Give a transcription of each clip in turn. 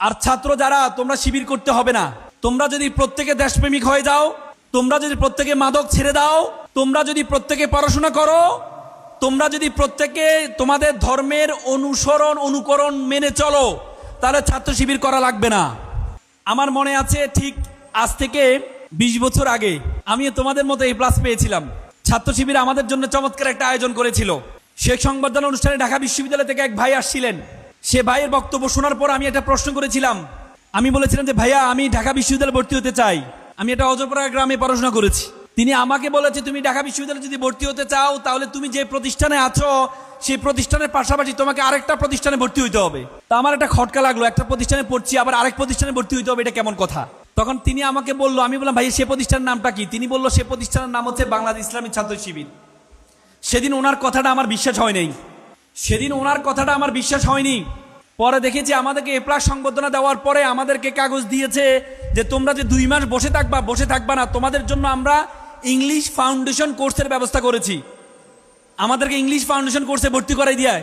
আর ছাত্র যারা, তোমরা শিবির করতে হবে না। তোমরা যদি প্রত্যেকে দেশপ্রেমিক হয়ে যাও, তোমরা যদি প্রত্যেকে মাদক ছেড়ে দাও, তোমরা যদি প্রত্যেকে পড়াশোনা করো, তোমরা যদি প্রত্যেকে তোমাদের ধর্মের অনুসরণ, অনুকরণ মেনে চলো, তাহলে ছাত্র শিবির করা লাগবে না। আমার মনে আছে ঠিক আজ থেকে বিশ বছর আগে আমি তোমাদের মতো এই প্লাস পেয়েছিলাম। ছাত্র শিবির আমাদের জন্য চমৎকার একটা আয়োজন করেছিল। শেখ সংবর্ধনা অনুষ্ঠানে ঢাকা বিশ্ববিদ্যালয় থেকে এক ভাই আসছিলেন। সে ভাইয়ের বক্তব্য শোনার পর আমি একটা প্রশ্ন করেছিলাম। আমি বলেছিলাম যে, ভাইয়া, আমি ঢাকা বিশ্ববিদ্যালয়ে ভর্তি হতে চাই। আমি এটা অজরপাড়া গ্রামে পড়াশোনা করেছি। তিনি আমাকে বলেছে, তুমি ঢাকা বিশ্ববিদ্যালয়ে যদি ভর্তি হতে চাও, তাহলে তুমি যে প্রতিষ্ঠানে আছো, সেই প্রতিষ্ঠানের পাশাপাশি তোমাকে আরেকটা প্রতিষ্ঠানে ভর্তি হইতে হবে। তা আমার একটা খটকা লাগল, একটা প্রতিষ্ঠানে পড়ছি, আবার আরেক প্রতিষ্ঠানে ভর্তি হইতে হবে, এটা কেমন কথা? তখন তিনি আমাকে বলল, আমি বললাম ভাই সে প্রতিষ্ঠানের নামটা কি? তিনি বলল, সে প্রতিষ্ঠানের নাম হচ্ছে বাংলাদেশ ইসলামী ছাত্র শিবির। সেদিন ওনার কথাটা আমার বিশ্বাস হয় নাই। সেদিন ওনার কথাটা আমার বিশ্বাস হয়নি। পরে দেখেছি আমাদেরকে এ প্লাস সংবর্ধনা দেওয়ার পরে আমাদেরকে কাগজ দিয়েছে যে তোমরা যে দুই মাস বসে থাকবা বসে থাকবা না, তোমাদের জন্য আমরা ইংলিশ ফাউন্ডেশন কোর্সের ব্যবস্থা করেছি। আমাদেরকে ইংলিশ ফাউন্ডেশন কোর্সে ভর্তি করাই দেয়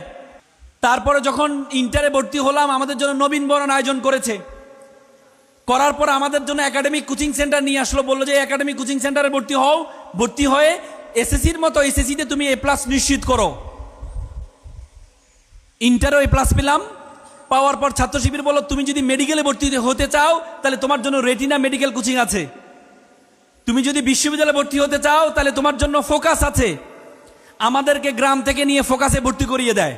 তারপরে যখন ইন্টারে ভর্তি হলাম, আমাদের জন্য নবীন বরণ আয়োজন করেছে। করার পর আমাদের জন্য একাডেমিক কোচিং সেন্টার নিয়ে আসলো, বলল যে একাডেমিক কোচিং সেন্টারে ভর্তি হও। ভর্তি হয়ে এসএসসির মতো এসএসসিতে তুমি এ প্লাস নিশ্চিত করো। ইন্টারও এ প্লাস পেলাম। পাওয়ার পর ছাত্র শিবির বলল, তুমি যদি মেডিকেলে ভর্তি হতে চাও, তাহলে তোমার জন্য রেটিনা মেডিকেল কোচিং আছে। তুমি যদি বিশ্ববিদ্যালয়ে ভর্তি হতে চাও, তাহলে তোমার জন্য ফোকাস আছে। আমাদেরকে গ্রাম থেকে নিয়ে ফোকাসে ভর্তি করিয়ে দেয়।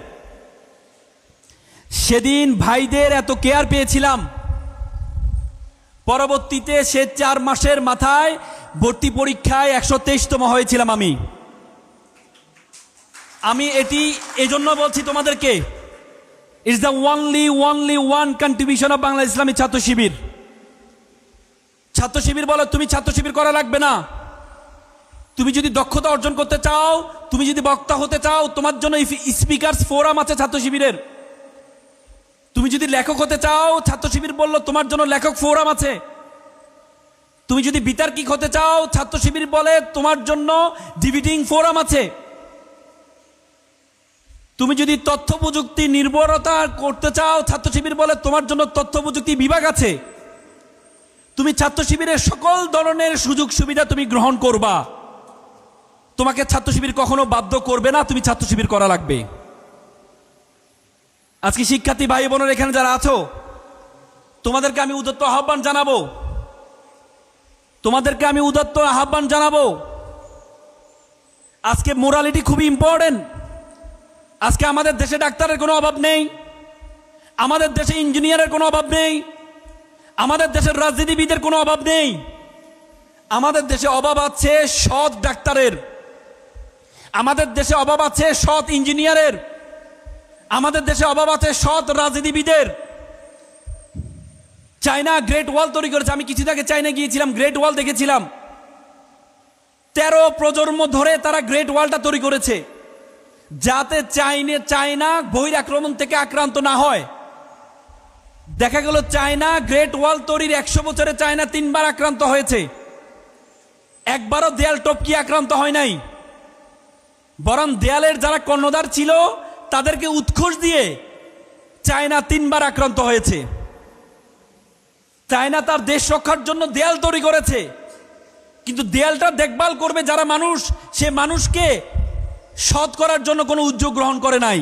সেদিন ভাইদের এত কেয়ার পেয়েছিলাম। পরবর্তীতে সে চার মাসের মাথায় ভর্তি পরীক্ষায় একশো তেইশতম হয়েছিলাম আমি। আমি এটি এজন্য বলছি তোমাদেরকে it's the only only one contribution of Bangla Islami Chhatra Shibir ছাত্র শিবির বলো, তুমি ছাত্র শিবির করা লাগবে না। তুমি যদি দক্ষতা অর্জন করতে চাও, তুমি যদি বক্তা হতে চাও, তোমার জন্য স্পিকার্স ফোরাম আছে ছাত্র শিবিরের তুমি যদি লেখক হতে চাও ছাত্র শিবির বলল, তোমার জন্য লেখক ফোরাম আছে। তুমি যদি বিতার্কিক হতে চাও ছাত্র শিবির বলে, তোমার জন্য ডিভিটিং ফোরাম আছে। তুমি যদি তথ্য প্রযুক্তি নির্ভরতা করতে চাও ছাত্র শিবির বলে তোমার জন্য তথ্য প্রযুক্তি বিভাগ আছে। তুমি ছাত্র শিবিরের সকল ধরনের সুযোগ সুবিধা তুমি গ্রহণ করবা। তোমাকে ছাত্র শিবির কখনো বাধ্য করবে না, তুমি ছাত্র শিবির করা লাগবে। আজকে শিক্ষার্থী ভাই বোনের এখানে যারা আছো, তোমাদেরকে আমি উদত্ত আহ্বান জানাব। তোমাদেরকে আমি উদত্ত আহ্বান জানাব। আজকে মোরালিটি খুবই ইম্পর্টেন্ট আজকে আমাদের দেশে ডাক্তারের কোনো অভাব নেই। আমাদের দেশে ইঞ্জিনিয়ারের কোনো অভাব নেই। আমাদের দেশের রাজনীতিবিদের কোনো অভাব নেই। আমাদের দেশে অভাব আছে সৎ ডাক্তারের। আমাদের দেশে অভাব আছে সৎ ইঞ্জিনিয়ারের। আমাদের দেশে অভাব আছে সৎ রাজনীতিবিদের। চায়না গ্রেট ওয়াল তৈরি করেছে। আমি কিছু আগে চায়না গিয়েছিলাম গ্রেট ওয়াল দেখেছিলাম। তেরো প্রজন্ম ধরে তারা গ্রেট ওয়ালটা তৈরি করেছে। যাতে চাইনে চায়না বহির আক্রমণ থেকে আক্রান্ত না হয়। দেখা গেল চায়না গ্রেট ওয়াল তৈরির একশো বছরে চায়না তিনবার আক্রান্ত হয়েছে। একবারও দেয়াল টপকি আক্রান্ত হয় নাই। বরং দেয়ালের যারা কর্ণধার ছিল, তাদেরকে উৎকোষ দিয়ে চায়না তিনবার আক্রান্ত হয়েছে। চায়না তার দেশ রক্ষার জন্য দেয়াল তৈরি করেছে। কিন্তু দেয়ালটা দেখভাল করবে যারা মানুষ, সে মানুষকে সৎ করার জন্য কোনো উদ্যোগ গ্রহণ করে নাই।